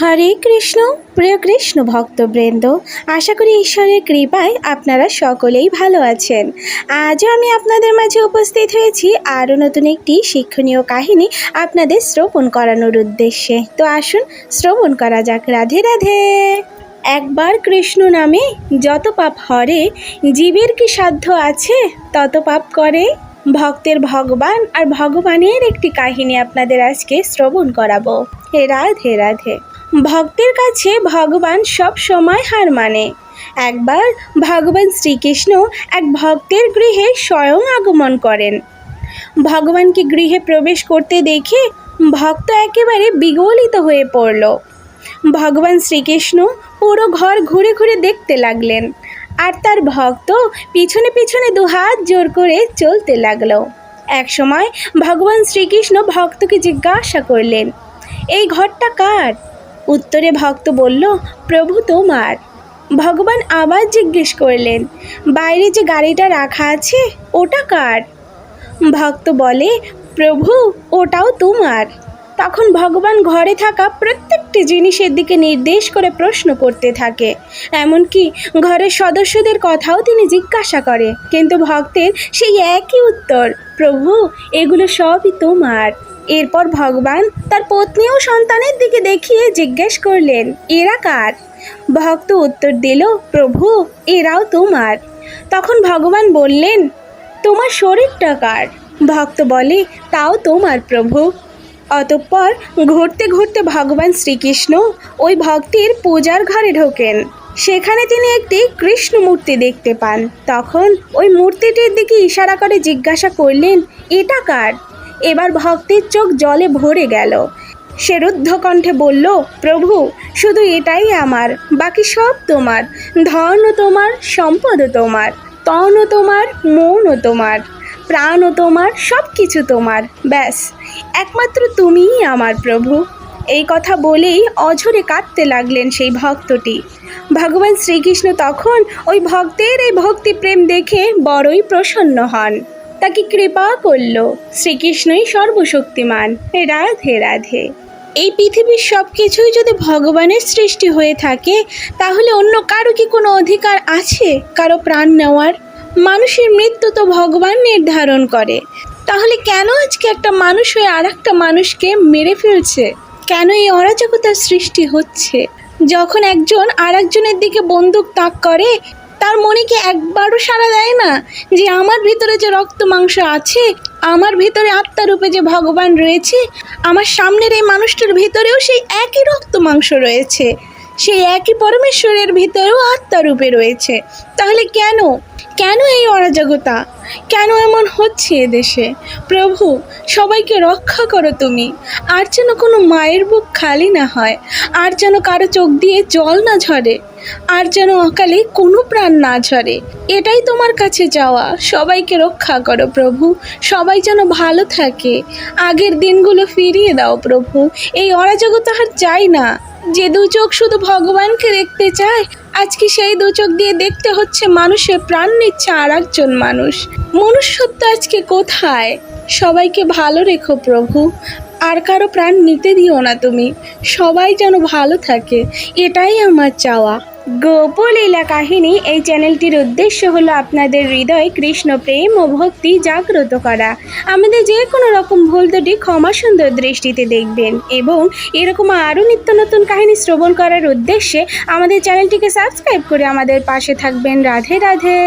হরে কৃষ্ণ, প্রিয় কৃষ্ণ ভক্তবৃন্দ, আশা করি ঈশ্বরের কৃপায় আপনারা সকলেই ভালো আছেন। আজও আমি আপনাদের মাঝে উপস্থিত হয়েছি আরও নতুন একটি শিক্ষণীয় কাহিনী আপনাদের শ্রবণ করানোর উদ্দেশ্যে। তো আসুন শ্রবণ করা যাক। রাধে রাধে। একবার কৃষ্ণ নামে যত পাপ হরে, জীবের কি সাধ্য আছে তত পাপ করে। ভক্তের ভগবান আর ভগবানের একটি কাহিনী আপনাদের আজকে শ্রবণ করাবো। হে রাধে রাধে। ভক্তের কাছে ভগবান সব সময় হার মানে। একবার ভগবান শ্রীকৃষ্ণ এক ভক্তের গৃহে স্বয়ং আগমন করেন। ভগবানকে গৃহে প্রবেশ করতে দেখে ভক্ত একেবারে বিগলিত হয়ে পড়ল। ভগবান শ্রীকৃষ্ণ পুরো ঘর ঘুরে ঘুরে দেখতে লাগলেন আর তার ভক্ত পিছনে পিছনে দুহাত জোর করে চলতে লাগল। একসময় ভগবান শ্রীকৃষ্ণ ভক্তকে জিজ্ঞাসা করলেন, এই ঘরটা কার? উত্তরে ভক্ত বলল, প্রভু তোমার। ভগবান আবার জিজ্ঞেস করলেন, বাইরে যে গাড়িটা রাখা আছে, ওটা কার? ভক্ত বলে, প্রভু, ওটাও তোমার। তখন ভগবান ঘরে থাকা প্রত্যেকটি জিনিসের দিকে নির্দেশ করে প্রশ্ন করতে থাকে। এমনকি ঘরের সদস্যদের কথাও তিনি জিজ্ঞাসা করে। কিন্তু ভক্তের সেই একই উত্তর, প্রভু, এগুলো সবই তোমার। এরপর ভগবান তার পত্নী ও সন্তানের দিকে দেখিয়ে জিজ্ঞেস করলেন, এরা কার? ভক্ত উত্তর দিল, প্রভু, এরাও তোমার। তখন ভগবান বললেন, তোমার শরীরটা কার? ভক্ত বলে, তাও তোমার প্রভু। অতঃপর ঘুরতে ঘুরতে ভগবান শ্রীকৃষ্ণ ওই ভক্তির পূজার ঘরে ঢোকেন। সেখানে তিনি একটি কৃষ্ণ মূর্তি দেখতে পান। তখন ওই মূর্তিটির দিকে ইশারা করে জিজ্ঞাসা করলেন, এটা কার? এবার ভক্তির চোখ জলে ভরে গেল। সে রুদ্ধ কণ্ঠে বলল, প্রভু, শুধু এটাই আমার, বাকি সব তোমার। ধনও তোমার সম্পদও তোমার তনও তোমার মনও তোমার প্রাণও তোমার সব কিছু তোমার। ব্যাস, একমাত্র তুমিই আমার প্রভু। এই কথা বলেই অঝরে কাঁদতে লাগলেন সেই ভক্তটি। ভগবান শ্রীকৃষ্ণ তখন ওই ভক্তের এই ভক্তি প্রেম দেখে বড়ই প্রসন্ন হন। তাকে কৃপা করল। শ্রীকৃষ্ণই সর্বশক্তিমান। রাধে রাধে। এই পৃথিবীর সব কিছুই যদি ভগবানের সৃষ্টি হয়ে থাকে, তাহলে অন্য কারও কি কোনো অধিকার আছে? কারও প্রাণ নেওয়ার? মানুষের মৃত্যু তো ভগবান নির্ধারণ করে। তাহলে কেন আজকে একটা মানুষ হয়ে আর একটা মানুষকে মেরে ফেলছে? কেন এই অরাজকতার সৃষ্টি হচ্ছে? যখন একজন আর দিকে বন্দুক তাক করে তার মনে কি একবারও সাড়া দেয় না যে আমার ভিতরে যে রক্ত মাংস আছে, আমার ভিতরে আত্মারূপে যে ভগবান রয়েছে, আমার সামনের এই মানুষটার ভিতরেও সেই একই রক্ত মাংস রয়েছে। সেই একই পরমেশ্বরের ভিতরেও আত্মারূপে রয়েছে। তাহলে কেন? কেন এই অরাজকতা? কেন এমন হচ্ছে এদেশে? প্রভু, সবাইকে রক্ষা করো তুমি। আর যেন কোনো মায়ের বুক খালি না হয়, আর যেন কারও চোখ দিয়ে জল না ঝরে। আর যেন অকালে কোনো প্রাণ না ঝরে। এটাই তোমার কাছে যাওয়া। সবাইকে রক্ষা করো প্রভু। সবাই যেন ভালো থাকে। আগের দিনগুলো ফিরিয়ে দাও প্রভু। এই অরাজকতা আর চাই না। যে দু চোখ শুধু ভগবানকে দেখতে চায় আজকে সেই দু চোখ দিয়ে দেখতে হচ্ছে মানুষের প্রাণ নিচ্ছে আর একজন মানুষ? মনুষ্যত্ব আজকে কোথায়? সবাইকে ভালো রেখো প্রভু। আর কারও প্রাণ নিতে দিও না তুমি। সবাই যেন ভালো থাকে। এটাই আমার চাওয়া। গোপলীলা কাহিনী এই চ্যানেলটির উদ্দেশ্য হলো আপনাদের হৃদয়ে, কৃষ্ণ প্রেম ও ভক্তি জাগ্রত করা। আমাদের যে কোনো রকম ভুল দুটি ক্ষমা সুন্দর দৃষ্টিতে দেখবেন এবং এরকম আরও নিত্য নতুন কাহিনী শ্রবণ করার উদ্দেশ্যে আমাদের চ্যানেলটিকে সাবস্ক্রাইব করে আমাদের পাশে থাকবেন। রাধে রাধে।